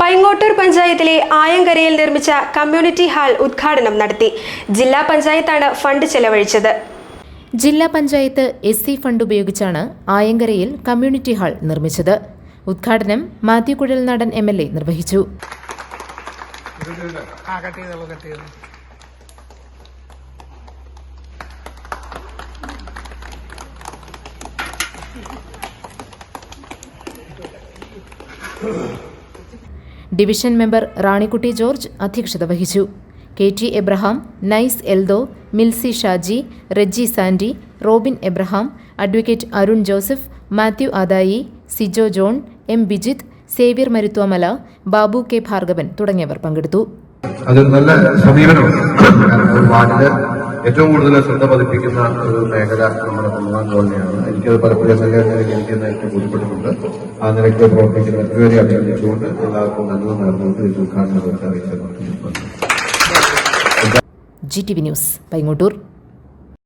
പൈങ്ങോട്ടൂർ പഞ്ചായത്തിലെ ആയങ്കരയിൽ നിർമ്മിച്ച community hall ഉദ്ഘാടനം നടത്തി. ജില്ലാ പഞ്ചായത്താണ് ഫണ്ട് ചെലവഴിച്ചത്. ജില്ലാ പഞ്ചായത്ത് എസ് സി ഫണ്ട് ഉപയോഗിച്ചാണ് ആയങ്കരയിൽ കമ്മ്യൂണിറ്റി ഹാൾ നിർമ്മിച്ചത്. ഉദ്ഘാടനം Mathew Kuzhalnadan M L A നിർവഹിച്ചു. ആ ഡിവിഷൻ മെമ്പർ റാണിക്കുട്ടി ജോർജ് അധ്യക്ഷത വഹിച്ചു. K T Abraham Nice Eldho Milsy Shaji Reji Sandy Robin Abraham advocate Arun Joseph Mathew Adayi Sijo John M Bijith Xavier Maruthwamala Babu K Bhargavan തുടങ്ങിയവർ പങ്കെടുത്തു. നല്ല സമീപനമാണ്. ഏറ്റവും കൂടുതൽ ശ്രദ്ധ പതിപ്പിക്കുന്ന ഒരു മേഖല നമ്മുടെ കുന്നുവാൻ കോളനിയാണ്. എനിക്കത് പലപ്പോഴും എം എൽ എ നിലയ്ക്ക് എനിക്ക് നേരത്തെ ബോധ്യപ്പെട്ടിട്ടുണ്ട്. ആ നിലയ്ക്ക് പ്രവർത്തിക്കുന്ന രണ്ടുപേരെ അഭിനന്ദിച്ചുകൊണ്ട് എല്ലാവർക്കും നല്ലത് നേർന്നുകൊണ്ട് ഇത് ഉദ്ഘാടനം അറിയിച്ചത് G T V news Paingottoor.